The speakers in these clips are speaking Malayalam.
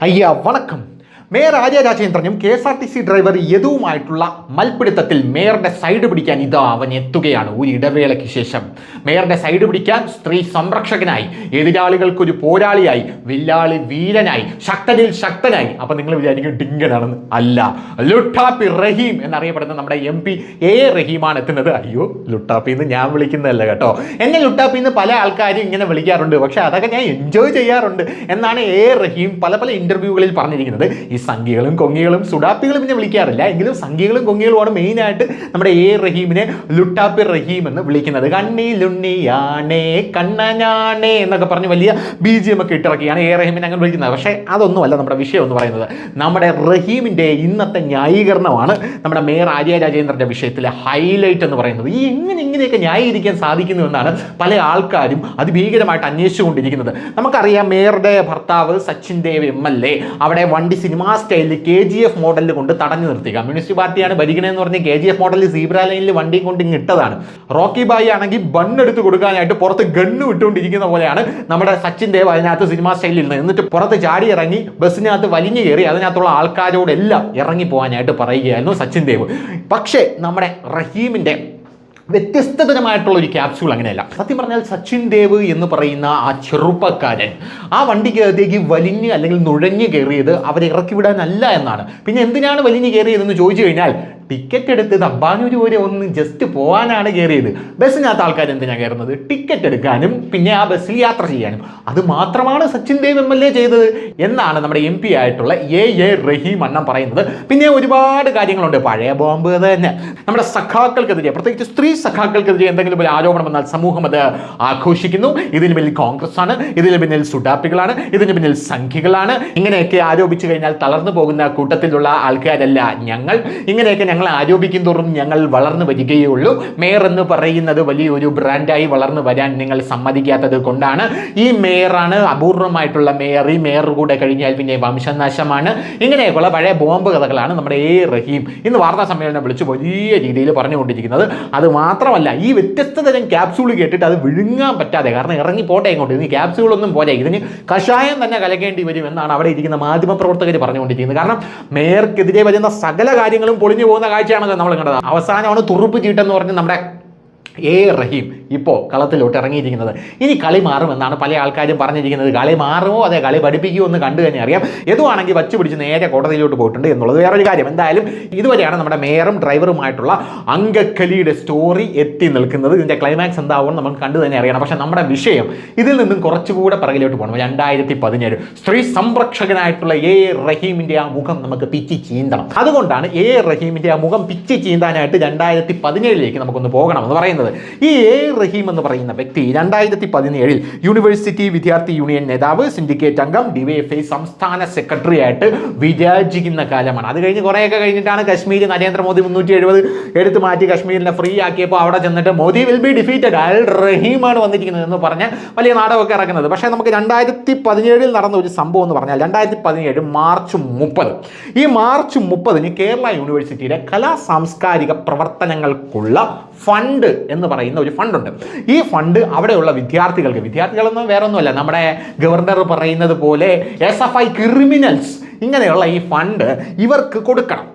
അയ്യ വണക്കം mayor Arya രാജേന്ദ്രനും K S R T C driver യദുവുമായിട്ടുള്ള മൽപ്പിടുത്തത്തിൽ മേയറുടെ സൈഡ് പിടിക്കാൻ ഇതാ അവൻ എത്തുകയാണ്. ഒരു ഇടവേളയ്ക്ക് ശേഷം മേയറുടെ സൈഡ് പിടിക്കാൻ സ്ത്രീ സംരക്ഷകനായി എതിരാളികൾക്കൊരു പോരാളിയായി വില്ലാളി വീരനായി ശക്തനിൽ ശക്തനായി. അപ്പൊ നിങ്ങൾ വിചാരിക്കും ഡിങ്കനാണെന്ന്. അല്ല ലുട്ടാപ്പി റഹീം എന്നറിയപ്പെടുന്ന നമ്മുടെ എം പി എ റഹീമാണ് എത്തുന്നത്. അയ്യോ ലുട്ടാപ്പി എന്ന് ഞാൻ വിളിക്കുന്നതല്ല കേട്ടോ. എന്നെ ലുട്ടാപ്പി എന്ന് പല ആൾക്കാരും ഇങ്ങനെ വിളിക്കാറുണ്ട്. പക്ഷെ അതൊക്കെ ഞാൻ എൻജോയ് ചെയ്യാറുണ്ട് എന്നാണ് എ റഹീം പല പല ഇന്റർവ്യൂകളിൽ പറഞ്ഞിരിക്കുന്നത്. ഈ സംഖ്യകളും കൊങ്ങികളും സുഡാപ്പികളും പിന്നെ വിളിക്കാറില്ല. എങ്കിലും സംഖ്യകളും കൊങ്ങികളുമാണ് മെയിനായിട്ട് നമ്മുടെ എ റഹീമിനെ ലുട്ടാപ്പി റഹീം എന്ന് വിളിക്കുന്നത്. കണ്ണിലുണ്ണിയാണേ കണ്ണനാണേ എന്നൊക്കെ പറഞ്ഞ് വലിയ ബി ജി എം ഒക്കെ ഇട്ടിറക്കിയാണ് എ റഹീമിനെ അങ്ങനെ വിളിക്കുന്നത്. പക്ഷേ അതൊന്നുമല്ല നമ്മുടെ വിഷയം എന്ന് പറയുന്നത്. നമ്മുടെ റഹീമിന്റെ ഇന്നത്തെ ന്യായീകരണമാണ് നമ്മുടെ മേയർ ആര്യ രാജേന്ദ്രന്റെ വിഷയത്തിലെ ഹൈലൈറ്റ് എന്ന് പറയുന്നത്. ഈ എങ്ങനെ ഇങ്ങനെയൊക്കെ ന്യായീകരിക്കാൻ സാധിക്കുന്നു എന്നാണ് പല ആൾക്കാരും അതിഭീകരമായിട്ട് അന്വേഷിച്ചുകൊണ്ടിരിക്കുന്നത്. നമുക്കറിയാം മേയറുടെ ഭർത്താവ് Sachin Dev M L A അവിടെ വണ്ടി സിനിമാ സ്റ്റൈലിൽ കെ ജി എഫ് മോഡലിൽ കൊണ്ട് തടഞ്ഞു നിർത്തി. കമ്മ്യൂണിസ്റ്റ് പാർട്ടിയാണ് ഭരിക്കണമെന്ന് പറഞ്ഞ് കെ ജി എഫ് മോഡലിൽ സീബ്ര ലൈനിൽ വണ്ടി കൊണ്ട് ഇട്ടതാണ്. റോക്കി ബായി ആണെങ്കിൽ ബണ്ണെടുത്ത് കൊടുക്കാനായിട്ട് പുറത്ത് ഗണ്ണ് വിട്ടുകൊണ്ടിരിക്കുന്ന പോലെയാണ് നമ്മുടെ സച്ചിൻ ദേവ് അതിനകത്ത് സിനിമാ സ്റ്റൈലിൽ ഇരുന്നത് എന്നിട്ട് പുറത്ത് ചാടി ഇറങ്ങി ബസ്സിനകത്ത് വലിഞ്ഞു കയറി അതിനകത്തുള്ള ആൾക്കാരോടെല്ലാം ഇറങ്ങി പോകാനായിട്ട് പറയുകയായിരുന്നു സച്ചിൻ ദേവ്. പക്ഷേ നമ്മുടെ റഹീമിന്റെ വ്യത്യസ്തതരമായിട്ടുള്ള ഒരു ക്യാപ്സ്യൂൾ അങ്ങനെയല്ല. സത്യം പറഞ്ഞാൽ സച്ചിൻ ദേവ് എന്ന് പറയുന്ന ആ ചെറുപ്പക്കാരൻ ആ വണ്ടിക്കകത്തേക്ക് വലിഞ്ഞ് അല്ലെങ്കിൽ നുഴഞ്ഞു കയറിയത് അവരെ ഇറക്കി വിടാനല്ല എന്നാണ്. പിന്നെ എന്തിനാണ് വലിഞ്ഞ് കയറിയതെന്ന് ചോദിച്ചു കഴിഞ്ഞാൽ ടിക്കറ്റ് എടുത്ത് തമ്പാനൂർ വരെ ഒന്ന് ജസ്റ്റ് പോകാനാണ് കയറിയത്. ബസ്സിനകത്ത് ആൾക്കാർ എന്തിനാണ് കയറുന്നത്? ടിക്കറ്റ് എടുക്കാനും പിന്നെ ആ ബസ്സിൽ യാത്ര ചെയ്യാനും. അത് മാത്രമാണ് Sachin Dev M L A ചെയ്തത് എന്നാണ് നമ്മുടെ എം പി ആയിട്ടുള്ള എ. എ. റഹീം അണ്ണം പറയുന്നത്. പിന്നെ ഒരുപാട് കാര്യങ്ങളുണ്ട്. പഴയ ബോംബ് തന്നെ. നമ്മുടെ സഖാക്കൾക്കെതിരെ പ്രത്യേകിച്ച് സ്ത്രീ സഖാക്കൾക്കെതിരെ എന്തെങ്കിലും ഒരു ആരോപണം വന്നാൽ സമൂഹം അത് ആഘോഷിക്കുന്നു. ഇതിന് പിന്നിൽ കോൺഗ്രസ് ആണ് ഇതിന് പിന്നിൽ സുഡാപ്പികളാണ് ഇതിന് പിന്നിൽ സംഖ്യകളാണ് ഇങ്ങനെയൊക്കെ ആരോപിച്ചു കഴിഞ്ഞാൽ തളർന്നു പോകുന്ന കൂട്ടത്തിലുള്ള ആൾക്കാരല്ല ഞങ്ങൾ. ഇങ്ങനെയൊക്കെ ഞങ്ങൾ ആരോപിക്കും തോറും ഞങ്ങൾ വളർന്നു വരികയേ ഉള്ളൂ മേയർ എന്ന് പറയുന്നത് വലിയൊരു ബ്രാൻഡായി വളർന്നു വരാൻ നിങ്ങൾ സമ്മതിക്കാത്തത് കൊണ്ടാണ്. ഈ മേയറാണ് അപൂർവമായിട്ടുള്ള മേയർ. ഈ മേയർ കൂടെ കഴിഞ്ഞാൽ പിന്നെ വംശനാശമാണ്. ഇങ്ങനെയൊക്കെയുള്ള പഴയ ബോംബ് കഥകളാണ് നമ്മുടെ എ റഹീം ഇന്ന് വാർത്താ സമ്മേളനം വിളിച്ച് വലിയ രീതിയിൽ പറഞ്ഞുകൊണ്ടിരിക്കുന്നത്. അത് മാത്രമല്ല ഈ വ്യത്യസ്ത തരം ക്യാപ്സ്യൂൾ കേട്ടിട്ട് അത് വിഴുങ്ങാൻ പറ്റാതെ കാരണം ഇറങ്ങി പോട്ടെ ഇങ്ങോട്ട്. ഇനി ക്യാപ്സ്യൂളൊന്നും പോലെ ഇതിന് കഷായം തന്നെ കലക്കേണ്ടി വരും എന്നാണ് അവിടെ ഇരിക്കുന്ന മാധ്യമപ്രവർത്തകർ പറഞ്ഞുകൊണ്ടിരിക്കുന്നത്. കാരണം മേയർക്കെതിരെ വരുന്ന സകല കാര്യങ്ങളും പൊളിഞ്ഞു പോകുന്ന കാഴ്ചയാണല്ലോ നമ്മൾ കണ്ടത്. അവസാനമാണ് തുറുപ്പ് ചീട്ടെന്ന് പറഞ്ഞ് നമ്മുടെ എ റഹീം ഇപ്പോൾ കളത്തിലോട്ട് ഇറങ്ങിയിരിക്കുന്നത്. ഇനി കളി മാറുമെന്നാണ് പല ആൾക്കാരും പറഞ്ഞിരിക്കുന്നത്. കളി മാറുമോ അതെ കളി പഠിപ്പിക്കുമോ എന്ന് കണ്ടു തന്നെ അറിയാം. എതുവാണെങ്കിൽ വച്ചു പിടിച്ച് നേരെ കോടതിയിലോട്ട് പോയിട്ടുണ്ട് എന്നുള്ളത് വേറൊരു കാര്യം. എന്തായാലും ഇതുവരെയാണ് നമ്മുടെ മേയറും ഡ്രൈവറുമായിട്ടുള്ള അങ്കക്കലിയുടെ സ്റ്റോറി എത്തി നിൽക്കുന്നത്. ഇതിന്റെ ക്ലൈമാക്സ് എന്താവും നമുക്ക് കണ്ടു തന്നെ അറിയണം. പക്ഷേ നമ്മുടെ വിഷയം ഇതിൽ നിന്നും കുറച്ചുകൂടെ പിറകിലോട്ട് പോകണം. രണ്ടായിരത്തി പതിനേഴ് സ്ത്രീ സംരക്ഷകനായിട്ടുള്ള എ റഹീമിന്റെ ആ മുഖം നമുക്ക് പിച്ചി ചീന്തണം. അതുകൊണ്ടാണ് എ റഹീമിന്റെ ആ മുഖം പിച്ചി ചീന്താനായിട്ട് രണ്ടായിരത്തി പതിനേഴിലേക്ക് നമുക്കൊന്ന് പോകണം എന്ന് പറയുന്നത്. ഈ എ റഹീം എന്ന് പറയുന്ന വ്യക്തി രണ്ടായിരത്തി പതിനേഴിൽ യൂണിവേഴ്സിറ്റി വിദ്യാർത്ഥി യൂണിയൻ നേതാവ് സിൻഡിക്കേറ്റ് അംഗം ഡിവൈഎഫ്ഐ സംസ്ഥാന സെക്രട്ടറി ആയിട്ട് വിരാജിക്കുന്ന കാലമാണ്. അത് കഴിഞ്ഞ് കുറേയൊക്കെ കഴിഞ്ഞിട്ടാണ് കശ്മീർ നരേന്ദ്രമോദി മുന്നൂറ്റി എഴുപത് എടുത്ത് മാറ്റി കശ്മീരിനെ ഫ്രീ ആക്കിയപ്പോൾ അവിടെ ചെന്നിട്ട് മോദി വിൽ ബി ഡിഫീറ്റഡ് അൽ റഹീമാണ് വന്നിരിക്കുന്നത് എന്ന് പറഞ്ഞ് വലിയ നാടകമൊക്കെ ഇറക്കുന്നത്. പക്ഷേ നമുക്ക് രണ്ടായിരത്തി പതിനേഴിൽ നടന്ന ഒരു സംഭവം എന്ന് പറഞ്ഞാൽ രണ്ടായിരത്തി പതിനേഴ് മാർച്ച് മുപ്പത്. ഈ മാർച്ച് മുപ്പതിന് കേരള യൂണിവേഴ്സിറ്റിയുടെ കലാ സാംസ്കാരിക പ്രവർത്തനങ്ങൾക്കുള്ള ഫണ്ട് എന്ന് പറയുന്ന ഒരു ഫണ്ടുണ്ട് ഈ ഫണ്ട് അവിടെയുള്ള വിദ്യാർത്ഥികൾക്ക് വിദ്യാർത്ഥികളൊന്നും വേറെ ഒന്നുമല്ല നമ്മുടെ ഗവർണർ പറയുന്നത് പോലെ എസ് എഫ് ഐ ക്രിമിനൽസ് ഇങ്ങനെയുള്ള ഈ ഫണ്ട് ഇവർക്ക് കൊടുക്കണം.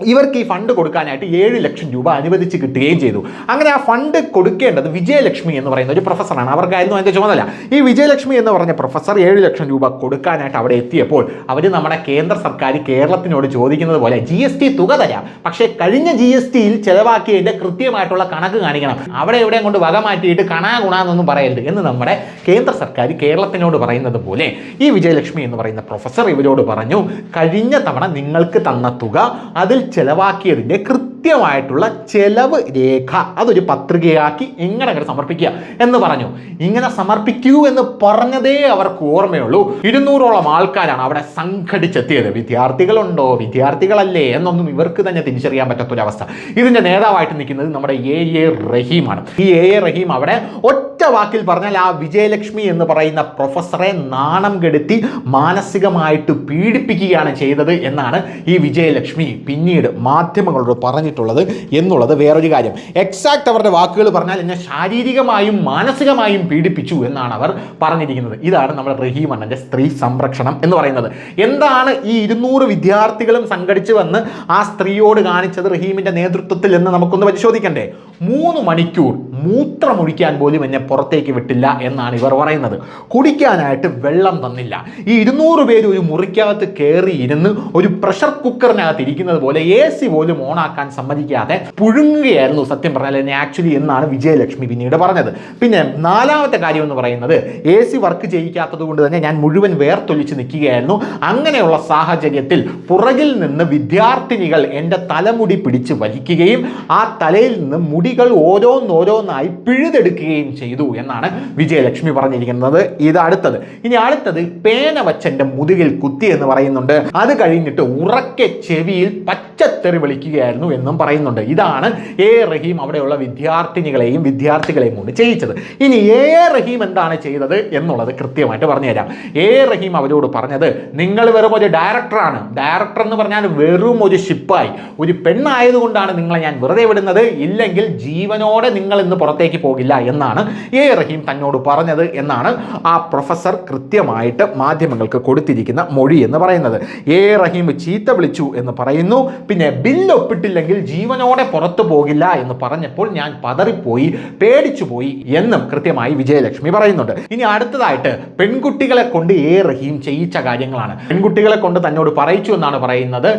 ഇവർക്ക് ഈ ഫണ്ട് കൊടുക്കാനായിട്ട് ഏഴ് ലക്ഷം രൂപ അനുവദിച്ച് കിട്ടുകയും ചെയ്തു. അങ്ങനെ ആ ഫണ്ട് കൊടുക്കേണ്ടത് വിജയലക്ഷ്മി എന്ന് പറയുന്ന ഒരു പ്രൊഫസറാണ്. അവർക്കായിരുന്നു അതിന്റെ ചുമതല. ഈ വിജയലക്ഷ്മി എന്ന് പറഞ്ഞ പ്രൊഫസർ ഏഴ് ലക്ഷം രൂപ കൊടുക്കാനായിട്ട് അവിടെ എത്തിയപ്പോൾ അവർ നമ്മുടെ കേന്ദ്ര സർക്കാർ കേരളത്തിനോട് ചോദിക്കുന്നത് പോലെ ജി എസ് ടി തുക തരാം. പക്ഷേ കഴിഞ്ഞ ജി എസ് ടിയിൽ ചെലവാക്കിയതിന്റെ കൃത്യമായിട്ടുള്ള കണക്ക് കാണിക്കണം. അവിടെ എവിടെയും കൊണ്ട് വക മാറ്റിയിട്ട് കണാ ഗുണാന്നൊന്നും പറയരുത് എന്ന് നമ്മുടെ കേന്ദ്ര സർക്കാർ കേരളത്തിനോട് പറയുന്നത് പോലെ ഈ വിജയലക്ഷ്മി എന്ന് പറയുന്ന പ്രൊഫസർ ഇവരോട് പറഞ്ഞു കഴിഞ്ഞ തവണ നിങ്ങൾക്ക് തന്ന തുക അതിൽ ചെലവാക്കിയതിന്റെ കൃത്യമായിട്ടുള്ള ചെലവ് രേഖ അതൊരു പത്രികയാക്കി എങ്ങനെ അങ്ങനെ സമർപ്പിക്കുക എന്ന് പറഞ്ഞു. ഇങ്ങനെ സമർപ്പിക്കൂ എന്ന് പറഞ്ഞതേ അവർക്ക് ഓർമ്മയുള്ളൂ. ഇരുന്നൂറോളം ആൾക്കാരാണ് അവിടെ സംഘടിച്ചെത്തിയത്. വിദ്യാർത്ഥികളുണ്ടോ? വിദ്യാർത്ഥികളല്ലേ? എന്നൊന്നും ഇവർക്ക് തന്നെ തിരിച്ചറിയാൻ പറ്റാത്തൊരവസ്ഥ. ഇതിന്റെ നേതാവായിട്ട് നിൽക്കുന്നത് നമ്മുടെ എ എ റഹീമാണ്. ഈ എ എ റഹീം അവിടെ ഒറ്റ വാക്കിൽ പറഞ്ഞാൽ ആ വിജയലക്ഷ്മി എന്ന് പറയുന്ന പ്രൊഫസറെ നാണം കെടുത്തി മാനസികമായിട്ട് പീഡിപ്പിക്കുകയാണ് ചെയ്തത് എന്നാണ് ഈ വിജയലക്ഷ്മി പിന്നീട് മാധ്യമങ്ങളോട് പറഞ്ഞു പറഞ്ഞിട്ടുള്ളത് എന്നുള്ളത് വേറൊരു കാര്യം. എക്സാക്ട് അവരുടെ വാക്കുകൾ പറഞ്ഞാൽ എന്നെ ശാരീരികമായും മാനസികമായും പീഡിപ്പിച്ചു എന്നാണ് അവർ പറഞ്ഞിരിക്കുന്നത്. ഇതാണ് നമ്മുടെ റഹീം അണ്ണന്റെ സ്ത്രീ സംരക്ഷണം എന്ന് പറയുന്നത്. എന്താണ് ഈ ഇരുന്നൂറ് വിദ്യാർത്ഥികളും സംഘടിച്ച് വന്ന് ആ സ്ത്രീയോട് കാണിച്ചത് റഹീമിന്റെ നേതൃത്വത്തിൽ എന്ന് നമുക്കൊന്ന് പരിശോധിക്കണ്ടേ? മൂന്ന് മണിക്കൂർ മൂത്രമൊഴിക്കാൻ പോലും എന്നെ പുറത്തേക്ക് വിട്ടില്ല എന്നാണ് ഇവർ പറയുന്നത്. കുടിക്കാനായിട്ട് വെള്ളം തന്നില്ല. ഈ ഇരുന്നൂറ് പേര് ഒരു മുറിക്കകത്ത് കയറി ഇരുന്ന് ഒരു പ്രഷർ കുക്കറിനകത്ത് ഇരിക്കുന്നത് പോലെ എ സി പോലും ഓണാക്കാൻ സമ്മതിക്കാതെ പുഴുങ്ങുകയായിരുന്നു സത്യം പറഞ്ഞാൽ എന്നെ ആക്ച്വലി എന്നാണ് വിജയലക്ഷ്മി പിന്നീട് പറഞ്ഞത്. പിന്നെ നാലാമത്തെ കാര്യം എന്ന് പറയുന്നത് എ സി വർക്ക് ചെയ്യിക്കാത്തത് കൊണ്ട് തന്നെ ഞാൻ മുഴുവൻ വേർത്തൊലിച്ച് നിൽക്കുകയായിരുന്നു. അങ്ങനെയുള്ള സാഹചര്യത്തിൽ പുറകിൽ നിന്ന് വിദ്യാർത്ഥിനികൾ എന്റെ തലമുടി പിടിച്ച് വലിക്കുകയും ആ തലയിൽ നിന്ന് മുടികൾ ഓരോന്നോരോന്നായി പിഴുതെടുക്കുകയും ചെയ്തു എന്നാണ് വിജയലക്ഷ്മി പറഞ്ഞിരിക്കുന്നത്. ഇത് അടുത്തത്. ഇനി അടുത്തത് പേന വച്ചെന്റെ മുതുകിൽ കുത്തി എന്ന് പറയുന്നുണ്ട്. അത് കഴിഞ്ഞിട്ട് ഉറക്കെ ചെവിയിൽ പച്ചത്തെറി വിളിക്കുകയായിരുന്നു എന്നും പറയുന്നുണ്ട്. ഇതാണ് എ റഹീം അവിടെയുള്ള വിദ്യാർത്ഥിനികളെയും വിദ്യാർത്ഥികളെയും കൊണ്ട് ചെയ്യിച്ചത്. ഇനി എ റഹീം എന്താണ് ചെയ്തത് എന്നുള്ളത് കൃത്യമായിട്ട് പറഞ്ഞുതരാം. എ റഹീം അവരോട് പറഞ്ഞത് നിങ്ങൾ വെറും ഒരു ഡയറക്ടറാണ് ഡയറക്ടർ എന്ന് പറഞ്ഞാൽ വെറും ഒരു ഷിപ്പായി ഒരു പെണ്ണായതുകൊണ്ടാണ് നിങ്ങളെ ഞാൻ വെറുതെ വിടുന്നത്. ഇല്ലെങ്കിൽ ജീവനോടെ നിങ്ങൾ ഇന്ന് പുറത്തേക്ക് പോകില്ല എന്നാണ് എ റഹീം തന്നോട് പറഞ്ഞത് എന്നാണ് ആ പ്രൊഫസർ കൃത്യമായിട്ട് മാധ്യമങ്ങൾക്ക് കൊടുത്തിരിക്കുന്ന മൊഴി എന്ന് പറയുന്നത്. എ റഹീം ചീത്ത വിളിച്ചു എന്ന് പറയുന്നു. പിന്നെ ബില്ല് ഒപ്പിട്ടില്ലെങ്കിൽ ജീവനോടെ പുറത്തു പോകില്ല എന്ന് പറഞ്ഞപ്പോൾ ഞാൻ പതറിപ്പോയി പേടിച്ചു പോയി എന്നും കൃത്യമായി വിജയലക്ഷ്മി പറയുന്നുണ്ട്. ഇനി അടുത്തതായിട്ട് പെൺകുട്ടികളെ കൊണ്ട് എ റഹീം ചെയ്യിച്ച കാര്യങ്ങളാണ്. പെൺകുട്ടികളെ കൊണ്ട് തന്നോട് പറയിച്ചു എന്നാണ് പറയുന്നത്.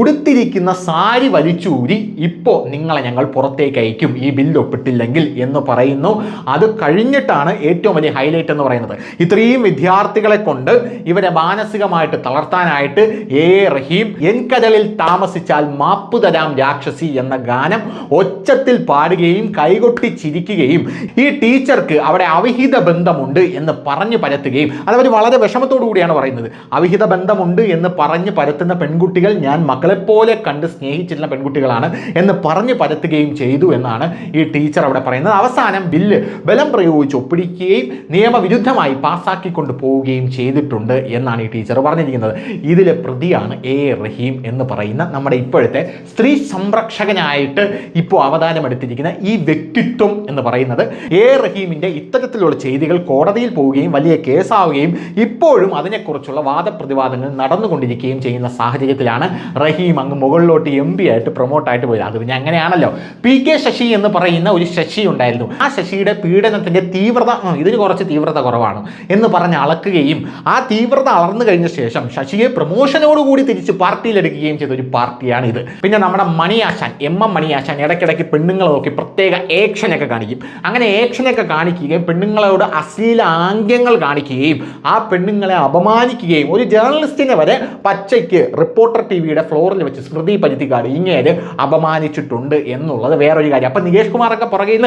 ഉടുത്തിരിക്കുന്ന സാരി വലിച്ചൂരി ഇപ്പോൾ നിങ്ങളെ ഞങ്ങൾ പുറത്തേക്ക് അയക്കും ഈ ബില്ല് ഒപ്പിട്ടില്ലെങ്കിൽ എന്ന് പറയുന്നു. അത് കഴിഞ്ഞിട്ടാണ് ഏറ്റവും വലിയ ഹൈലൈറ്റ് എന്ന് പറയുന്നത്. ഇത്രയും വിദ്യാർത്ഥികളെ കൊണ്ട് ഇവരെ മാനസികമായിട്ട് തളർത്താനായിട്ട് എ റഹീം എൻകടലിൽ താമസിച്ചാൽ മാപ്പ് തരാം രാക്ഷസി എന്ന ഗാനം ഒച്ചത്തിൽ പാടുകയും കൈകൊട്ടി ചിരിക്കുകയും ഈ ടീച്ചർക്ക് അവിടെ അവിഹിത ബന്ധമുണ്ട് എന്ന് പറഞ്ഞു പരത്തുകയും അതവർ വളരെ വിഷമത്തോടു കൂടിയാണ് പറയുന്നത്. അവിഹിത ബന്ധമുണ്ട് എന്ന് പറഞ്ഞ് പരത്തുന്ന പെൺകുട്ടികൾ ഞാൻ മക്കളെപ്പോലെ കണ്ട് സ്നേഹിച്ചിരുന്ന പെൺകുട്ടികളാണ് എന്ന് പറഞ്ഞു പരത്തുകയും ചെയ്തു എന്നാണ് ഈ ടീച്ചർ അവിടെ പറയുന്നത്. അവസാനം ബില്ല് ബലം പ്രയോഗിച്ച് ഒപ്പിടിക്കുകയും നിയമവിരുദ്ധമായി പാസ്സാക്കിക്കൊണ്ട് പോവുകയും ചെയ്തിട്ടുണ്ട് എന്നാണ് ഈ ടീച്ചർ പറഞ്ഞിരിക്കുന്നത്. ഇതിലെ പ്രതിയാണ് എ റഹീം എന്ന് പറയുന്ന നമ്മുടെ ഇപ്പോഴത്തെ സ്ത്രീ സംരക്ഷകനായിട്ട് ഇപ്പോൾ അവതാരമെടുത്തിരിക്കുന്ന ഈ വ്യക്തിത്വം എന്ന് പറയുന്നത് എ. റഹീമിന്റെ ഇത്തരത്തിലുള്ള ചെയ്തികൾ കോടതിയിൽ പോവുകയും വലിയ കേസാവുകയും ഇപ്പോഴും അതിനെക്കുറിച്ചുള്ള വാദപ്രതിവാദങ്ങൾ നടന്നുകൊണ്ടിരിക്കുകയും ചെയ്യുന്ന സാഹചര്യത്തിലാണ് റഹീം അങ്ങ് മുകളിലോട്ട് എം പി ആയിട്ട് പ്രൊമോട്ടായിട്ട് പോയത്. അത് പിന്നെ അങ്ങനെയാണല്ലോ. പി. കെ. ശശി എന്ന് പറയുന്ന ഒരു ശശി ഉണ്ടായിരുന്നു. ആ ശശിയുടെ പീഡനത്തിന്റെ തീവ്രത "ഉം, ഇതിന് കുറച്ച് തീവ്രത കുറവാണ് എന്ന് പറഞ്ഞ് അളക്കുകയും ആ തീവ്രത അളർന്നു കഴിഞ്ഞ ശേഷം ശശിയെ പ്രൊമോഷനോടുകൂടി തിരിച്ച് പാർട്ടിയിലെടുക്കുകയും ചെയ്ത ഒരു പാർട്ടിയാണ് ഇത് പിന്നെ നമ്മുടെ മണിയാശാൻ എം എം മണിയാശാൻ ഇടയ്ക്കിടയ്ക്ക് പെണ്ണുങ്ങളെ നോക്കി പ്രത്യേക ഏക്ഷനൊക്കെ കാണിക്കും. അങ്ങനെ ഏക്ഷനൊക്കെ കാണിക്കുകയും പെണ്ണുങ്ങളോട് അശ്ലീല ആംഗ്യങ്ങൾ കാണിക്കുകയും ആ പെണ്ണുങ്ങളെ അപമാനിക്കുകയും ഒരു ജേർണലിസ്റ്റിനെ വരെ പച്ചയ്ക്ക് റിപ്പോർട്ടർ ടി വിയുടെ ഫ്ലോറിൽ വെച്ച് സ്മൃതി പരുത്തിക്കാട് ഇങ്ങേര് അപമാനിച്ചിട്ടുണ്ട് എന്നുള്ളത് വേറൊരു കാര്യം. അപ്പം നികേഷ് കുമാറൊക്കെ പുറകെ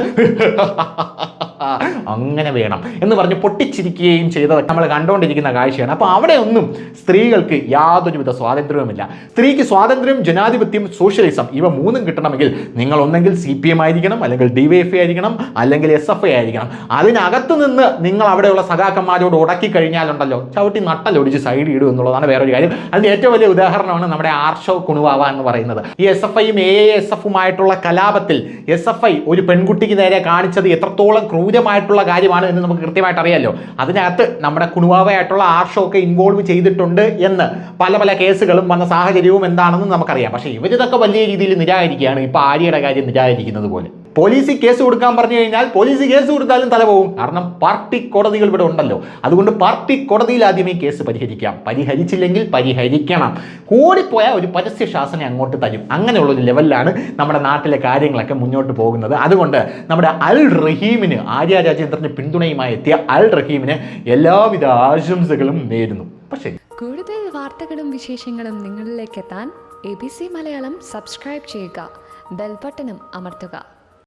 അങ്ങനെ വേണം എന്ന് പറഞ്ഞ് പൊട്ടിച്ചിരിക്കുകയും ചെയ്തത് നമ്മൾ കണ്ടുകൊണ്ടിരിക്കുന്ന കാഴ്ചയാണ്. അപ്പോൾ അവിടെ ഒന്നും സ്ത്രീകൾക്ക് യാതൊരുവിധ സ്വാതന്ത്ര്യവുമില്ല. സ്ത്രീക്ക് സ്വാതന്ത്ര്യം ജനാധിപത്യം സോഷ്യലിസം ഇവ മൂന്നും കിട്ടണമെങ്കിൽ നിങ്ങൾ ഒന്നെങ്കിൽ സി പി എം ആയിരിക്കണം അല്ലെങ്കിൽ ഡി വൈ എഫ് ആയിരിക്കണം അല്ലെങ്കിൽ എസ് എഫ് ഐ ആയിരിക്കണം. അതിനകത്ത് നിന്ന് നിങ്ങൾ അവിടെയുള്ള സഖാക്കന്മാരോട് ഉടക്കി കഴിഞ്ഞാലുണ്ടല്ലോ ചവിട്ടി നട്ടലൊടിച്ച് സൈഡ് ഇടും എന്നുള്ളതാണ് വേറൊരു കാര്യം. അതിന്റെ ഏറ്റവും വലിയ ഉദാഹരണമാണ് നമ്മുടെ ആർഷോ കുണുവാവ എന്ന് പറയുന്നത്. ഈ എസ് എഫ് ഐയും എ എസ് എഫുമായിട്ടുള്ള കലാപത്തിൽ എസ് എഫ് ഐ ഒരു പെൺകുട്ടിക്ക് നേരെ കാണിച്ചത് എത്രത്തോളം ക്രൂരമായിട്ടുള്ള കാര്യമാണ് എന്ന് നമുക്ക് കൃത്യമായിട്ട് അറിയാമല്ലോ അതിനകത്ത് നമ്മുടെ കുണുവാവയായിട്ടുള്ള ആർഷമൊക്കെ ഇൻവോൾവ് ചെയ്തിട്ടുണ്ട് എന്ന് പല പല കേസുകളും വന്ന സാഹചര്യവും എന്താണെന്ന് നമുക്കറിയാം. പക്ഷേ ഇവരിതൊക്കെ വലിയ രീതിയിൽ നിരാകരിക്കുകയാണ്. ഇപ്പോൾ ആര്യയുടെ കാര്യം നിരാകരിക്കുന്നത് പോലെ. പോലീസ് കേസ് കൊടുക്കാൻ പറഞ്ഞു കഴിഞ്ഞാൽ പോലീസ് കേസ് കൊടുത്താലും തല പോകും കാരണം പാർട്ടി കോടതികൾ ഇവിടെ ഉണ്ടല്ലോ. അതുകൊണ്ട് പാർട്ടി കോടതിയിൽ ഈ കേസ് പരിഹരിക്കാം. പരിഹരിച്ചില്ലെങ്കിൽ പരിഹരിക്കണം. കൂടിപ്പോയാൽ ഒരു പരസ്യ ശാസന അങ്ങോട്ട് തരും. അങ്ങനെയുള്ള ഒരു ലെവലിലാണ് നമ്മുടെ നാട്ടിലെ കാര്യങ്ങളൊക്കെ മുന്നോട്ട് പോകുന്നത്. അതുകൊണ്ട് നമ്മുടെ അൽ റഹീമിന് ആര്യ രാജേന്ദ്രന് പിന്തുണയുമായി എത്തിയ അൽ റഹീമിന് എല്ലാവിധ ആശംസകളും നേരുന്നു. പക്ഷേ കൂടുതൽ വാർത്തകളും വിശേഷങ്ങളും നിങ്ങളിലേക്ക് എത്താൻ A B C Malayalam subscribe ചെയ്യുക. ബെൽബട്ടനും അമർത്തുക.